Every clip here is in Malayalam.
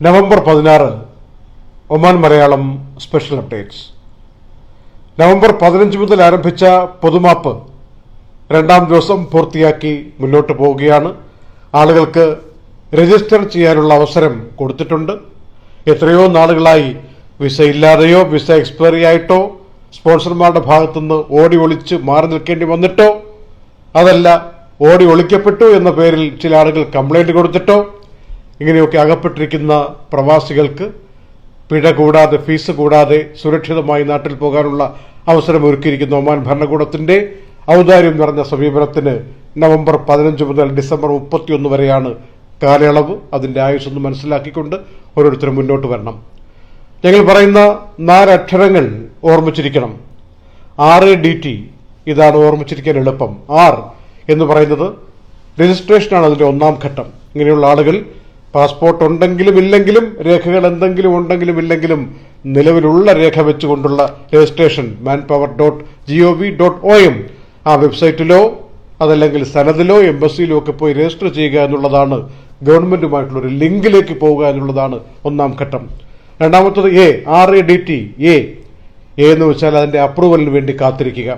നവംബർ പതിനാറ് Oman Malayalam special updates November പതിനഞ്ച് മുതൽ ആരംഭിച്ച പൊതുമാപ്പ് രണ്ടാം ദിവസം പൂർത്തിയാക്കി മുന്നോട്ട് പോവുകയാണ്. ആളുകൾക്ക് രജിസ്റ്റർ ചെയ്യാനുള്ള അവസരം കൊടുത്തിട്ടുണ്ട്. എത്രയോ നാളുകളായി വിസ ഇല്ലാതെയോ വിസ എക്സ്പയറി ആയിട്ടോ സ്പോൺസർമാരുടെ ഭാഗത്തുനിന്ന് ഓടി ഒളിച്ച് മാറി നിൽക്കേണ്ടി വന്നിട്ടോ അതല്ല ഓടി ഒളിക്കപ്പെട്ടു എന്ന പേരിൽ ചില ആളുകൾ കംപ്ലൈന്റ് കൊടുത്തിട്ടോ ഇങ്ങനെയൊക്കെ അകപ്പെട്ടിരിക്കുന്ന പ്രവാസികൾക്ക് പിഴ കൂടാതെ ഫീസ് കൂടാതെ സുരക്ഷിതമായി നാട്ടിൽ പോകാനുള്ള അവസരം ഒരുക്കിയിരിക്കുന്ന ഒമാൻ ഭരണകൂടത്തിന്റെ ഔദാര്യം നിറഞ്ഞ സമീപനത്തിന് നവംബർ പതിനഞ്ച് മുതൽ ഡിസംബർ മുപ്പത്തിയൊന്ന് വരെയാണ് കാലയളവ്. അതിന്റെ ആയുസ്സൊന്ന് മനസ്സിലാക്കിക്കൊണ്ട് ഓരോരുത്തരും മുന്നോട്ട് വരണം. ഞങ്ങൾ പറയുന്ന നാലക്ഷരങ്ങൾ ഓർമ്മിച്ചിരിക്കണം. ആർ എ ഡി ടി ഇതാണ് ഓർമ്മിച്ചിരിക്കാൻ എളുപ്പം. ആർ എന്ന് പറയുന്നത് രജിസ്ട്രേഷനാണ് അതിന്റെ ഒന്നാം ഘട്ടം. ഇങ്ങനെയുള്ള ആളുകൾ പാസ്പോർട്ട് ഉണ്ടെങ്കിലും ഇല്ലെങ്കിലും രേഖകൾ എന്തെങ്കിലും ഉണ്ടെങ്കിലും ഇല്ലെങ്കിലും നിലവിലുള്ള രേഖ വെച്ചുകൊണ്ടുള്ള registration manpower dot G O V dot O M ആ വെബ്സൈറ്റിലോ അതല്ലെങ്കിൽ സനദിലോ എംബസിയിലോ ഒക്കെ പോയി രജിസ്റ്റർ ചെയ്യുക എന്നുള്ളതാണ് ഗവൺമെന്റുമായിട്ടുള്ള ഒരു ലിങ്കിലേക്ക് പോവുക എന്നുള്ളതാണ് ഒന്നാം ഘട്ടം. രണ്ടാമത്തത് A R A D T A. എന്ന് വെച്ചാൽ അതിന്റെ അപ്രൂവലിന് വേണ്ടി കാത്തിരിക്കുക.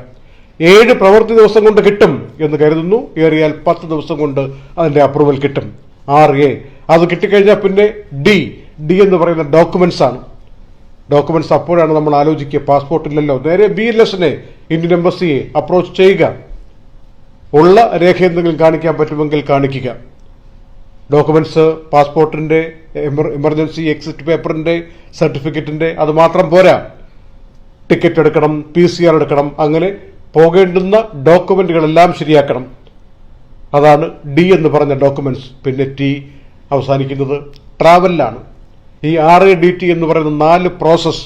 ഏഴ് പ്രവൃത്തി ദിവസം കൊണ്ട് കിട്ടും എന്ന് കരുതുന്നു. ഏറിയാൽ പത്ത് ദിവസം കൊണ്ട് അതിന്റെ അപ്രൂവൽ കിട്ടും. ആർ എ അത് കിട്ടിക്കഴിഞ്ഞാൽ പിന്നെ ഡി. ഡി എന്ന് പറയുന്ന ഡോക്യുമെന്റ്സ് ആണ്. ഡോക്യുമെന്റ്സ് അപ്പോഴാണ് നമ്മൾ ആലോചിക്കുക പാസ്പോർട്ട് ഇല്ലല്ലോ. നേരെ ബി എൽ എസിനെ ഇന്ത്യൻ എംബസിയെ അപ്രോച്ച് ചെയ്യുക. ഉള്ള രേഖ എന്തെങ്കിലും കാണിക്കാൻ പറ്റുമെങ്കിൽ കാണിക്കുക. ഡോക്യുമെന്റ്സ് പാസ്പോർട്ടിന്റെ എമർജൻസി എക്സിറ്റ് പേപ്പറിന്റെ സർട്ടിഫിക്കറ്റിന്റെ അത് മാത്രം പോരാ. ടിക്കറ്റ് എടുക്കണം പി സി ആർ എടുക്കണം അങ്ങനെ പോകേണ്ടുന്ന ഡോക്യുമെന്റുകളെല്ലാം ശരിയാക്കണം. അതാണ് ഡി എന്ന് പറഞ്ഞ ഡോക്യുമെന്റ്സ് പിന്നെ ടി അവസാനിക്കുന്നത്. ട്രാവലിലാണ്. ഈ ആർ എ ഡി ടി എന്ന് പറയുന്ന നാല് പ്രോസസ്സ്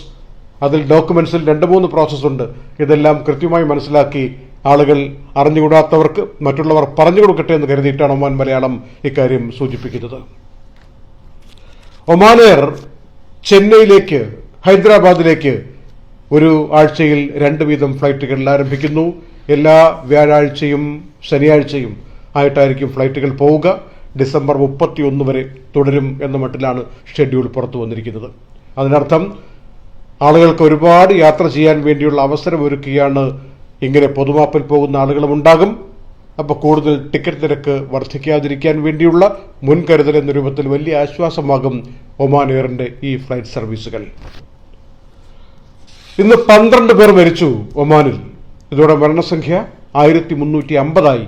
അതിൽ ഡോക്യുമെന്റ്സിൽ രണ്ട് മൂന്ന് പ്രോസസ്സ് ഉണ്ട്. ഇതെല്ലാം കൃത്യമായി മനസ്സിലാക്കി ആളുകൾ അറിഞ്ഞുകൂടാത്തവർക്ക് മറ്റുള്ളവർ പറഞ്ഞു കൊടുക്കട്ടെ എന്ന് കരുതിയിട്ടാണ് ഒമാൻ മലയാളം ഇക്കാര്യം സൂചിപ്പിക്കുന്നത്. ഒമാനെയർ ചെന്നൈയിലേക്ക് ഹൈദരാബാദിലേക്ക് ഒരു ആഴ്ചയിൽ രണ്ട് വീതം ഫ്ലൈറ്റുകൾ ആരംഭിക്കുന്നു. എല്ലാ വ്യാഴാഴ്ചയും ശനിയാഴ്ചയും ആയിട്ടായിരിക്കും ഫ്ലൈറ്റുകൾ പോവുക. ഡിസംബർ മുപ്പത്തിയൊന്ന് വരെ തുടരും എന്ന മട്ടിലാണ് ഷെഡ്യൂൾ പുറത്തു വന്നിരിക്കുന്നത്. അതിനർത്ഥം ആളുകൾക്ക് ഒരുപാട് യാത്ര ചെയ്യാൻ വേണ്ടിയുള്ള അവസരം ഒരുക്കുകയാണ് ഇങ്ങനെ പൊതുമാപ്പിൽ പോകുന്ന ആളുകളും ഉണ്ടാകും. അപ്പോൾ കൂടുതൽ ടിക്കറ്റ് നിരക്ക് വർദ്ധിക്കാതിരിക്കാൻ വേണ്ടിയുള്ള മുൻകരുതൽ എന്ന രൂപത്തിൽ വലിയ ആശ്വാസമാകും ഒമാൻ എയറിന്റെ ഈ ഫ്ലൈറ്റ് സർവീസുകൾ. ഇന്ന് പന്ത്രണ്ട് പേർ മരിച്ചു ഒമാനിൽ. ഇതോടെ മരണസംഖ്യ ആയിരത്തി മുന്നൂറ്റി അമ്പതായി.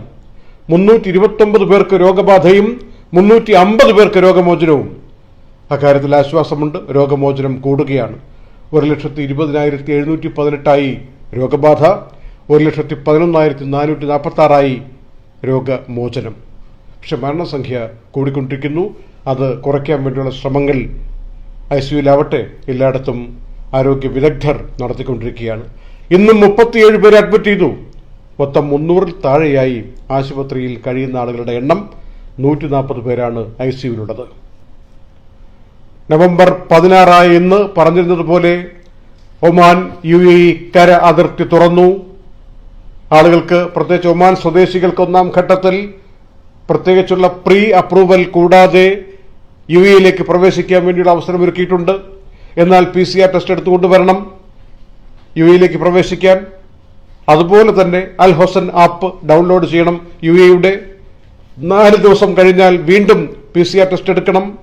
മുന്നൂറ്റി ഇരുപത്തൊമ്പത് പേർക്ക് രോഗബാധയും മുന്നൂറ്റി അമ്പത് പേർക്ക് രോഗമോചനവും. അക്കാര്യത്തിൽ ആശ്വാസമുണ്ട്. രോഗമോചനം കൂടുകയാണ്. ഒരു ലക്ഷത്തി ഇരുപതിനായിരത്തി എഴുന്നൂറ്റി പതിനെട്ടായി രോഗബാധ ഒരു ലക്ഷത്തി പതിനൊന്നായിരത്തി നാനൂറ്റി നാൽപ്പത്തി ആറായി രോഗമോചനം. പക്ഷെ മരണസംഖ്യ കൂടിക്കൊണ്ടിരിക്കുന്നു. അത് കുറയ്ക്കാൻ വേണ്ടിയുള്ള ശ്രമങ്ങൾ ഐ സിയുലാവട്ടെ എല്ലായിടത്തും ആരോഗ്യ വിദഗ്ധർ നടത്തിക്കൊണ്ടിരിക്കുകയാണ്. ഇന്നും മുപ്പത്തിയേഴ് പേരെ അഡ്മിറ്റ് ചെയ്തു. മൊത്തം മുന്നൂറിൽ താഴെയായി ആശുപത്രിയിൽ കഴിയുന്ന ആളുകളുടെ എണ്ണം നൂറ്റി നാൽപ്പത് പേരാണ് ഐ സിയുവിലുള്ളത് നവംബർ പതിനാറായി ഇന്ന് പറഞ്ഞിരുന്നതുപോലെ ഒമാൻ യു എ കര അതിർത്തി തുറന്നു. ആളുകൾക്ക് പ്രത്യേകിച്ച് ഒമാൻ സ്വദേശികൾക്ക് ഒന്നാം ഘട്ടത്തിൽ പ്രത്യേകിച്ചുള്ള പ്രീ അപ്രൂവൽ കൂടാതെ യു എയിലേക്ക് പ്രവേശിക്കാൻ വേണ്ടിയുള്ള അവസരം ഒരുക്കിയിട്ടുണ്ട് എന്നാൽ പി സി ആർ ടെസ്റ്റ് എടുത്തുകൊണ്ട് വരണം. യു എയിലേക്ക് പ്രവേശിക്കാൻ അതുപോലെ തന്നെ അൽ ഹൊസൻ ആപ്പ് ഡൗൺലോഡ് ചെയ്യണം. യു എയുടെ നാല് ദിവസം കഴിഞ്ഞാൽ വീണ്ടും പി സി ആർ ടെസ്റ്റ് എടുക്കണം.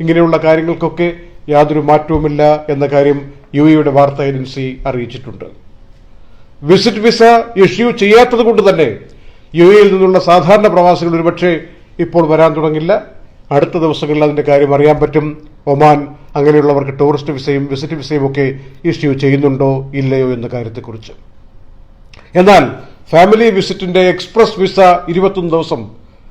ഇങ്ങനെയുള്ള കാര്യങ്ങൾക്കൊക്കെ യാതൊരു മാറ്റവുമില്ല എന്ന കാര്യം യു എയുടെ വാർത്താ ഏജൻസി അറിയിച്ചിട്ടുണ്ട്. വിസിറ്റ് വിസ ഇഷ്യൂ ചെയ്യാത്തത് കൊണ്ട് തന്നെ യു എയിൽ നിന്നുള്ള സാധാരണ പ്രവാസികൾ ഒരുപക്ഷെ ഇപ്പോൾ വരാൻ തുടങ്ങില്ല. അടുത്ത ദിവസങ്ങളിൽ അതിന്റെ കാര്യം അറിയാൻ പറ്റും. ഒമാൻ അങ്ങനെയുള്ളവർക്ക് ടൂറിസ്റ്റ് വിസയും വിസിറ്റ് വിസയും ഒക്കെ ഇഷ്യൂ ചെയ്യുന്നുണ്ടോ ഇല്ലയോ എന്ന കാര്യത്തെക്കുറിച്ച്. എന്നാൽ ഫാമിലി വിസിറ്റിന്റെ എക്സ്പ്രസ് വിസ ഇരുപത്തൊന്ന് ദിവസം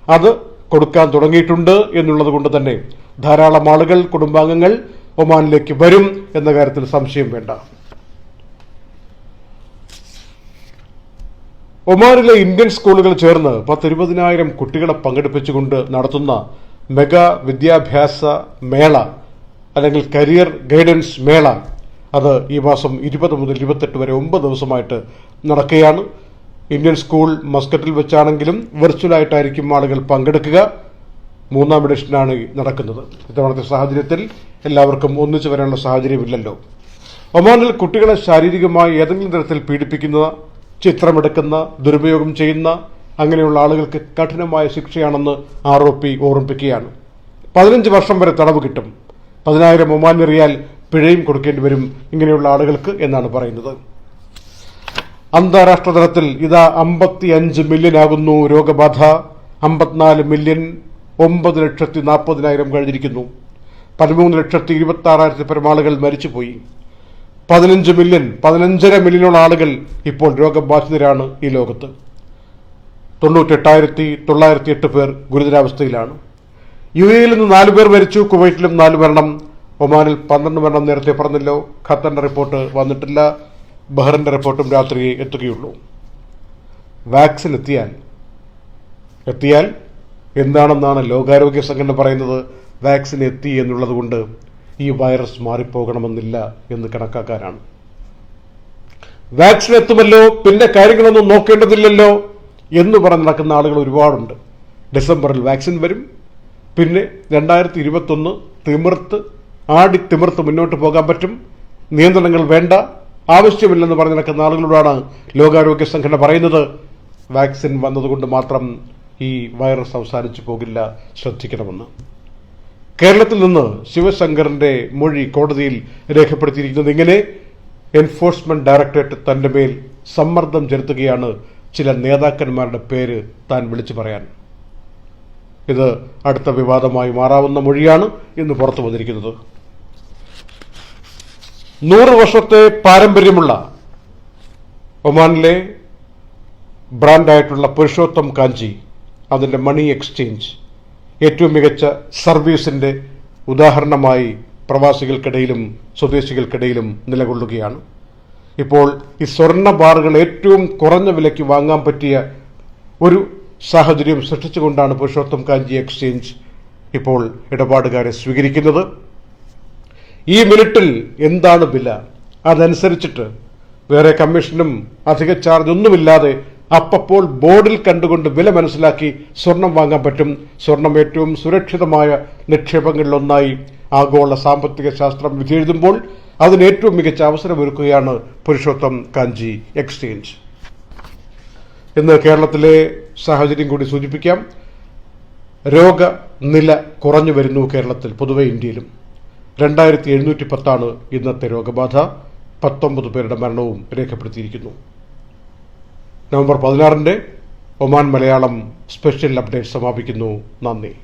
അത് കൊടുക്കാൻ തുടങ്ങിയിട്ടുണ്ട് എന്നുള്ളത് കൊണ്ട് തന്നെ ധാരാളം ആളുകൾ കുടുംബാംഗങ്ങൾ ഒമാനിലേക്ക് വരും എന്ന കാര്യത്തിൽ സംശയം വേണ്ട. ഒമാനിലെ ഇന്ത്യൻ സ്കൂളുകൾ ചേർന്ന് പത്തിരുപതിനായിരം കുട്ടികളെ പങ്കെടുപ്പിച്ചുകൊണ്ട് നടത്തുന്ന മെഗാ വിദ്യാഭ്യാസ മേള അല്ലെങ്കിൽ കരിയർ ഗൈഡൻസ് മേള അത് ഈ മാസം ഇരുപത് മുതൽ ഇരുപത്തെട്ട് വരെ ഒമ്പത് ദിവസമായിട്ട് നടക്കുകയാണ്. ഇന്ത്യൻ സ്കൂൾ മസ്കറ്റിൽ വെച്ചാണെങ്കിലും വെർച്വലായിട്ടായിരിക്കും ആളുകൾ പങ്കെടുക്കുക. മൂന്നാം എഡിഷനാണ് നടക്കുന്നത്. ഇത്തവണത്തെ സാഹചര്യത്തിൽ എല്ലാവർക്കും ഒന്നിച്ചു വരാനുള്ള സാഹചര്യമില്ലല്ലോ. ഒമാനിൽ കുട്ടികളെ ശാരീരികമായി ഏതെങ്കിലും തരത്തിൽ പീഡിപ്പിക്കുന്ന ചിത്രമെടുക്കുന്ന ദുരുപയോഗം ചെയ്യുന്ന അങ്ങനെയുള്ള ആളുകൾക്ക് കഠിനമായ ശിക്ഷയാണെന്ന് ആരോപി ഓർമ്മിപ്പിക്കുകയാണ്. പതിനഞ്ച് വർഷം വരെ തടവ് കിട്ടും. പതിനായിരം ഒമാൻ റിയാൽ പിഴയും കൊടുക്കേണ്ടി വരും ഇങ്ങനെയുള്ള ആളുകൾക്ക് എന്നാണ് പറയുന്നത്. അന്താരാഷ്ട്ര തലത്തിൽ ഇതാ അമ്പത്തി അഞ്ച് മില്യൺ ആകുന്നു രോഗബാധ. അമ്പത്തിനാല് മില്യൺ ഒമ്പത് ലക്ഷത്തി നാൽപ്പതിനായിരം കഴിഞ്ഞിരിക്കുന്നു. പതിമൂന്ന് ലക്ഷത്തി ഇരുപത്തി ആറായിരത്തി പരം ആളുകൾ മരിച്ചുപോയി. പതിനഞ്ച് മില്യൺ പതിനഞ്ചര മില്യണോളം ആളുകൾ ഇപ്പോൾ രോഗബാധിതരാണ് ഈ ലോകത്ത്. തൊണ്ണൂറ്റെട്ടായിരത്തി തൊള്ളായിരത്തി എട്ട് പേർ ഗുരുതരാവസ്ഥയിലാണ്. യു എയിൽ നിന്ന് നാലു പേർ മരിച്ചു കുവൈറ്റിലും നാല് മരണം. ഒമാനിൽ പന്ത്രണ്ട് മരണം നേരത്തെ പറഞ്ഞല്ലോ. ഖത്തറിന്റെ റിപ്പോർട്ട് വന്നിട്ടില്ല. ബഹ്റിന്റെ റിപ്പോർട്ടും രാത്രി എത്തുകയുള്ളൂ. വാക്സിൻ എത്തിയാൽ? എത്തിയാൽ? എന്താണെന്നാണ് ലോകാരോഗ്യ സംഘടന പറയുന്നത്. വാക്സിൻ എത്തി എന്നുള്ളതുകൊണ്ട് ഈ വൈറസ് മാറിപ്പോകണമെന്നില്ല എന്ന് കണക്കാക്കാനാണ് വാക്സിൻ എത്തുമല്ലോ. പിന്നെ കാര്യങ്ങളൊന്നും നോക്കേണ്ടതില്ലല്ലോ എന്ന് പറഞ്ഞ് നടക്കുന്ന ആളുകൾ ഒരുപാടുണ്ട്. ഡിസംബറിൽ വാക്സിൻ വരും. പിന്നെ രണ്ടായിരത്തി ഇരുപത്തൊന്ന് തിമിർത്ത് ആടി തിമിർത്ത് മുന്നോട്ട് പോകാൻ പറ്റും. നിയന്ത്രണങ്ങൾ വേണ്ട. ആവശ്യമില്ലെന്ന് പറഞ്ഞു നടക്കുന്ന ആളുകളോടാണ് ലോകാരോഗ്യ സംഘടന പറയുന്നത്. വാക്സിൻ വന്നതുകൊണ്ട് മാത്രം ഈ വൈറസ് അവസാനിച്ചു പോകില്ല. ശ്രദ്ധിക്കണമെന്ന്. കേരളത്തിൽ നിന്ന് ശിവശങ്കറിന്റെ മൊഴി കോടതിയിൽ രേഖപ്പെടുത്തിയിരിക്കുന്നത് ഇങ്ങനെ. എൻഫോഴ്സ്മെന്റ് ഡയറക്ടറേറ്റ് തന്റെ മേൽ സമ്മർദ്ദം ചെലുത്തുകയാണ്. ചില നേതാക്കന്മാരുടെ പേര് താൻ വിളിച്ചു പറയാൻ. ഇത് അടുത്ത വിവാദമായി മാറാവുന്ന മൊഴിയാണ് ഇന്ന് പുറത്തു വന്നിരിക്കുന്നത്. നൂറ് വർഷത്തെ പാരമ്പര്യമുള്ള ഒമാനിലെ ബ്രാൻഡായിട്ടുള്ള പുരുഷോത്തം കാഞ്ചി അതിന്റെ മണി എക്സ്ചേഞ്ച് ഏറ്റവും മികച്ച സർവീസിന്റെ ഉദാഹരണമായി പ്രവാസികൾക്കിടയിലും സ്വദേശികൾക്കിടയിലും നിലകൊള്ളുകയാണ്. ഇപ്പോൾ ഈ സ്വർണ ബാറുകൾ ഏറ്റവും കുറഞ്ഞ വിലയ്ക്ക് വാങ്ങാൻ പറ്റിയ ഒരു സാഹചര്യം സൃഷ്ടിച്ചുകൊണ്ടാണ് പുരുഷോത്തം കാഞ്ചി എക്സ്ചേഞ്ച് ഇപ്പോൾ ഇടപാടുകാരെ സ്വീകരിക്കുന്നത്. ഈ മിനിറ്റിൽ എന്താണ് വില? അതനുസരിച്ചിട്ട് വേറെ കമ്മീഷനും അധിക ചാർജ് ഒന്നുമില്ലാതെ അപ്പപ്പോൾ ബോർഡിൽ കണ്ടുകൊണ്ട് വില മനസ്സിലാക്കി സ്വർണം വാങ്ങാൻ പറ്റും. സ്വർണം ഏറ്റവും സുരക്ഷിതമായ നിക്ഷേപങ്ങളിലൊന്നായി ആഗോള സാമ്പത്തിക ശാസ്ത്രം വിധിയെഴുതുമ്പോൾ അതിന് ഏറ്റവും മികച്ച അവസരമൊരുക്കുകയാണ് പുരുഷോത്തം കാഞ്ചി എക്സ്ചേഞ്ച്. ഇന്ന് കേരളത്തിലെ സാഹചര്യം കൂടി സൂചിപ്പിക്കാം. രോഗനില കുറഞ്ഞു വരുന്നു കേരളത്തിൽ പൊതുവെ ഇന്ത്യയിലും. രണ്ടായിരത്തി എഴുന്നൂറ്റി പത്താണ് ഇന്നത്തെ രോഗബാധ. പത്തൊമ്പത് പേരുടെ മരണവും രേഖപ്പെടുത്തിയിരിക്കുന്നു. നവംബർ പതിനാറിന്റെ ഒമാൻ മലയാളം സ്പെഷ്യൽ അപ്ഡേറ്റ് സമാപിക്കുന്നു. നന്ദി.